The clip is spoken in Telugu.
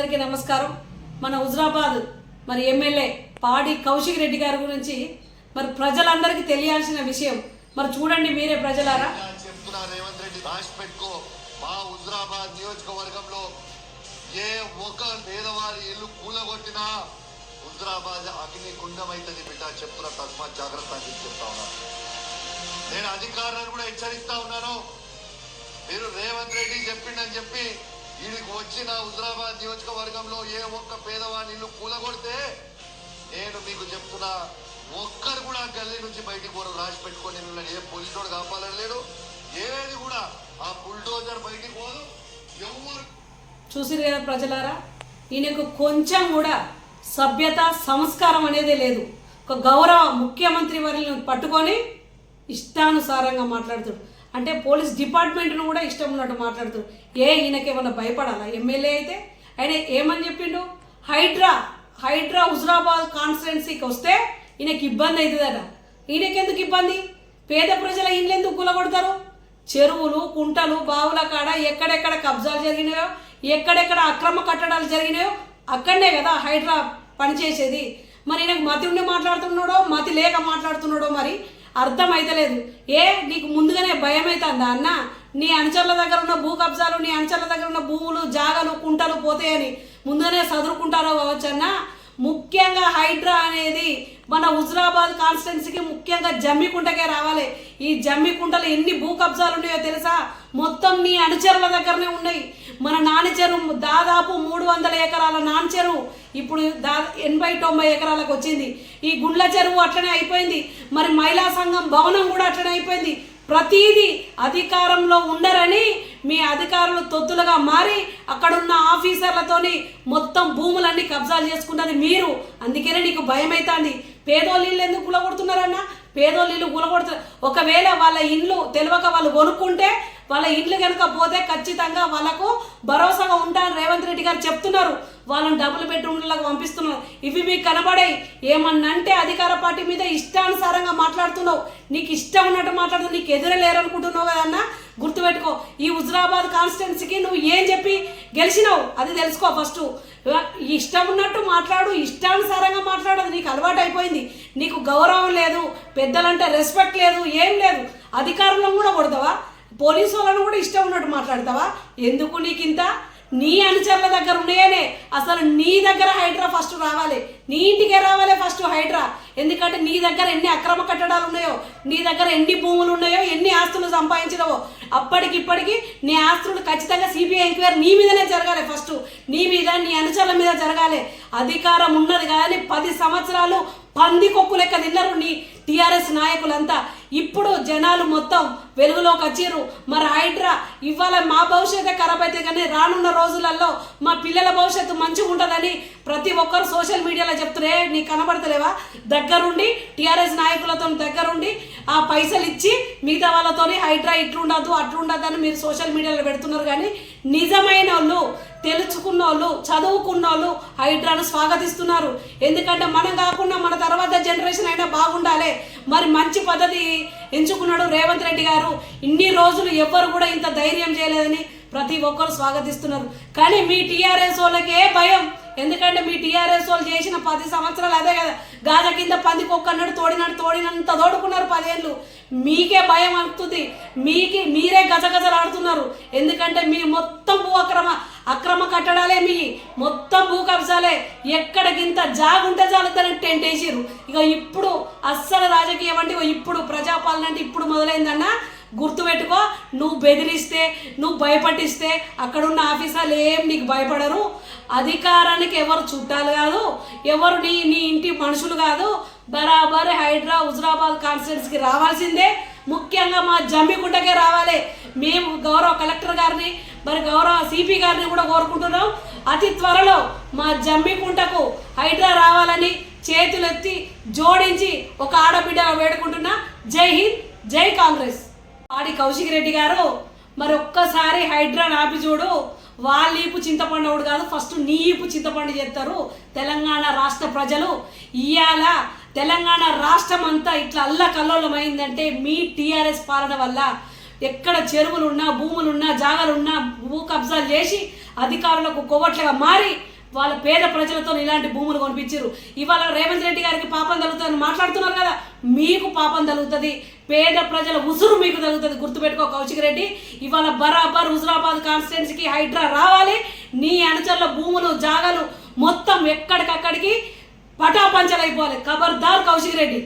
నమస్కారం. మన హుజరాబాద్ మరి ఎమ్మెల్యే పాడి కౌశిక్ రెడ్డి గారి గురించి మరి ప్రజలందరికీ తెలియాల్సిన విషయం. మరి చూడండి మీరే ప్రజలారా. రేవంత్ రెడ్డి పెట్టుకో. మా హుజరాబాద్ నియోజకవర్గంలో ఏ ఒక్క పేదవారి ఇల్లు కూలగొట్టినా హుజరాబాద్ అగ్ని కుండమైతుంది బిడ్డ. చెప్తున్నా తస్మా జాగ్రత్త అని చెప్తా ఉన్నా. నేను అధికారులను కూడా హెచ్చరిస్తా ఉన్నాను. మీరు రేవంత్ రెడ్డి చెప్పిండని చెప్పి వీడికి వచ్చిన హుజరాబాద్ నియోజకవర్గంలో ఏ ఒక్క పేదవాడి ఇల్లు కూలగొడితే నేను మీకు చెప్తున్నా ఒక్కరు కూడా గల్లీ నుంచి బయటికి పోరు రాసి పెట్టుకొని ఏ పోలీసు కాపాలని లేడు ఏది కూడా ఆ బుల్డోజర్ బయటికి పోదు. ఎవరు చూసిరు కదా ప్రజలారా ఈయనకు కొంచెం కూడా సభ్యత సంస్కారం అనేది లేదు. ఒక గౌరవ ముఖ్యమంత్రి వారిని పట్టుకొని ఇష్టానుసారంగా మాట్లాడుతాడు. అంటే పోలీస్ డిపార్ట్మెంట్ను కూడా ఇష్టం ఉన్నట్టు మాట్లాడుతాడు ఏ ఈయనకేమన్నా భయపడాలా? ఎమ్మెల్యే అయితే ఆయన ఏమని చెప్పిండు? హైడ్రా హైడ్రా హుజరాబాద్ కాన్స్టిట్యున్సీకి వస్తే ఈయనకి ఇబ్బంది అవుతుందట. ఈయనకెందుకు ఇబ్బంది? పేద ప్రజల ఇండ్లు ఎందుకు కూలగొడతారు? చెరువులు కుంటలు బావుల కాడ ఎక్కడెక్కడ కబ్జాలు జరిగినాయో ఎక్కడెక్కడ అక్రమ కట్టడాలు జరిగినాయో అక్కడనే కదా హైడ్రా పనిచేసేది. మరి ఈయనకు మతి ఉండి మాట్లాడుతున్నాడో మతి లేక మాట్లాడుతున్నాడో మరి అర్థమైతలేదు. ఏ నీకు ముందుగానే భయం అవుతుందా అన్న? నీ అనుచరుల దగ్గర ఉన్న భూ కబ్జాలు నీ అనుచరుల దగ్గర ఉన్న భూములు జాగలు కుంటలు పోతాయని ముందుగానే చదువుకుంటారో కావచ్చన్నా ముఖ్యంగా హైడ్రా అనేది మన హుజరాబాద్ కాన్స్టిట్యున్సీకి ముఖ్యంగా జమ్మికుంటకే రావాలి. ఈ జమ్మికుంటలో ఎన్ని భూ కబ్జాలు ఉన్నాయో తెలుసా? మొత్తం నీ అనుచరుల దగ్గరనే ఉన్నాయి. మన నాని చెరువు దాదాపు మూడు వందల ఎకరాల నాని చెరువు ఇప్పుడు దా ఎనభై తొంభై ఎకరాలకు వచ్చింది. ఈ గుండ్ల చెరువు అట్లనే అయిపోయింది. మరి మహిళా సంఘం భవనం కూడా అట్లనే అయిపోయింది. ప్రతీది అధికారంలో ఉండరని మీ అధికారులు తొత్తులుగా మారి అక్కడున్న ఆఫీసర్లతోని మొత్తం భూములన్నీ కబ్జాలు చేసుకున్నది మీరు. అందుకనే నీకు భయం అవుతుంది పేదోళ్ళు ఎందుకు గులగొడుతున్నారన్న పేదోళ్ళు ఇల్లు ఒకవేళ వాళ్ళ ఇండ్లు తెలియక వాళ్ళు కొనుక్కుంటే వాళ్ళ ఇండ్లు కనుక పోతే ఖచ్చితంగా వాళ్ళకు భరోసాగా ఉంటారని రేవంత్ రెడ్డి గారు చెప్తున్నారు. వాళ్ళని డబుల్ బెడ్రూమ్లకు పంపిస్తున్నారు. ఇవి మీకు కనబడాయి. ఏమన్నంటే అధికార పార్టీ మీద ఇష్టానుసారంగా మాట్లాడుతున్నావు. నీకు ఇష్టం ఉన్నట్టు మాట్లాడుతూ నీకు ఎదురే లేరనుకుంటున్నావు కదన్నా గుర్తుపెట్టుకో. ఈ హుజరాబాద్ కాన్స్టిట్యున్సీకి నువ్వు ఏం చెప్పి గెలిచినావు? అది తెలుసుకో ఫస్ట్ ఇష్టం ఉన్నట్టు మాట్లాడు. ఇష్టానుసారంగా మాట్లాడదు నీకు అలవాటు అయిపోయింది. నీకు గౌరవం లేదు. పెద్దలంటే రెస్పెక్ట్ లేదు. ఏం లేదు. అధికారంలో కూడా కొడతావా? పోలీసు వాళ్ళను కూడా ఇష్టం ఉన్నట్టు మాట్లాడతావా? ఎందుకు నీకు ఇంత నీ అనుచరుల దగ్గర ఉన్నాయనే. అసలు నీ దగ్గర హైడ్రా ఫస్ట్ రావాలి. నీ ఇంటికే రావాలి ఫస్ట్ హైడ్రా. ఎందుకంటే నీ దగ్గర ఎన్ని అక్రమ కట్టడాలు ఉన్నాయో నీ దగ్గర ఎన్ని భూములు ఉన్నాయో ఎన్ని ఆస్తులు సంపాదించినవో అప్పటికిప్పటికి నీ ఆస్తులు ఖచ్చితంగా సిబిఐ ఎంక్వైరీ నీ మీదనే జరగాలి ఫస్ట్. నీ మీద నీ అనుచరుల మీద జరగాలి. అధికారం ఉన్నది కానీ పది సంవత్సరాలు పంది కొక్కు లెక్క తిన్నారు నీ టీఆర్ఎస్ నాయకులంతా. ఇప్పుడు జనాలు మొత్తం వెలుగులోకి వచ్చిర్రు. మరి హైడ్రా ఇవాళ మా భవిష్యత్తే ఖరాబ్ అయితే కానీ రానున్న రోజులలో మా పిల్లల భవిష్యత్తు మంచిగా ఉంటుందని ప్రతి ఒక్కరు సోషల్ మీడియాలో చెప్తురే నీకు కనబడతలేవా? దగ్గరుండి టీఆర్ఎస్ నాయకులతో దగ్గరుండి ఆ పైసలు ఇచ్చి మిగతా వాళ్ళతోని హైడ్రా ఇట్లుండదు అట్లుండదు అని మీరు సోషల్ మీడియాలో పెడుతున్నారు. కానీ నిజమైన వాళ్ళు తెలుసుకున్న వాళ్ళు చదువుకున్న వాళ్ళు హైడ్రాను స్వాగతిస్తున్నారు. ఎందుకంటే మనం కాకుండా మన తర్వాత జనరేషన్ అయినా బాగుండాలి. మరి మంచి పద్ధతి ఎంచుకున్నాడు రేవంత్ రెడ్డి గారు. ఇన్ని రోజులు ఎవ్వరు కూడా ఇంత ధైర్యం చేయలేదని ప్రతి ఒక్కరు స్వాగతిస్తున్నారు. కానీ మీ టీఆర్ఎస్ వాళ్ళకే భయం. ఎందుకంటే మీ టీఆర్ఎస్ వాళ్ళు చేసిన పది సంవత్సరాలు అదే కదా. గాజ కింద పంది కుక్కన్నాడు తోడినాడు తోడినంత తోడుకున్నారు పదేళ్ళు. మీకే భయం అవుతుంది మీకి మీరే గజగజలాడుతున్నారు. ఎందుకంటే మీ మొత్తం భూ అక్రమ అక్రమ కట్టడాలే మీ. మొత్తం భూ కబ్జాలే. ఎక్కడికింత జాగుంటే చాలుతారని టెంట్ వేసిర్రు. ఇక ఇప్పుడు అస్సలు రాజకీయం అంటే ఇగో ఇప్పుడు ప్రజాపాలన అంటే ఇప్పుడు మొదలైందన్నా గుర్తుపెట్టుకో నువ్వు బెదిరిస్తే నువ్వు భయపట్టిస్తే అక్కడున్న ఆఫీసర్లు ఏం నీకు భయపడరు. అధికారానికి ఎవరు చుట్టాలు కాదు ఎవరు నీ నీ ఇంటి మనుషులు కాదు బరాబర్ హైడ్రా హుజరాబాద్ కాన్స్టిట్యున్సీకి రావాల్సిందే. ముఖ్యంగా మా జమ్మికుంటకే రావాలి. మేము గౌరవ కలెక్టర్ గారిని మరి గౌరవ సిపి గారిని కూడా కోరుకుంటున్నాం. అతి త్వరలో మా జమ్మికుంటకు హైడ్రా రావాలని చేతులెత్తి జోడించి ఒక ఆడబిడ్డ వేడుకుంటున్నా. జై హింద్ జై కాంగ్రెస్. ఆడి కౌశిక్ రెడ్డి గారు మరి ఒక్కసారి హైడ్రా నాపి చూడు వాళ్ళ ఈపు చింతపండు ఒకడు కాదు ఫస్ట్ నీ ఈపు చింతపండు చేస్తారు తెలంగాణ రాష్ట్ర ప్రజలు. ఇవాళ తెలంగాణ రాష్ట్రం అంతా ఇట్లా అల్ల కల్లోలమైందంటే మీ టీఆర్ఎస్ పాలన వల్ల ఎక్కడ చెరువులున్నా భూములున్నా జాగాలున్నా భూ కబ్జాలు చేసి అధికారులకు కొవ్వట్లుగా మారి వాళ్ళ పేద ప్రజలతో ఇలాంటి భూములు కొనిపించారు. ఇవాళ రేవంత్ రెడ్డి గారికి పాపం తగ్గుతుందని మాట్లాడుతున్నారు కదా. మీకు పాపం తగ్గుతుంది పేద ప్రజల ఉసురు మీకు తగ్గుతుంది గుర్తుపెట్టుకో కౌశిక్ రెడ్డి. ఇవాళ బరాబర్ హుజరాబాద్ కాన్స్టిట్యున్సీకి హైడ్రా రావాలి. నీ అనుచరుల భూములు జాగాలు మొత్తం ఎక్కడికక్కడికి పటాపంచలైపోవాలి. ఖబర్దార్ కౌశిక్ రెడ్డి.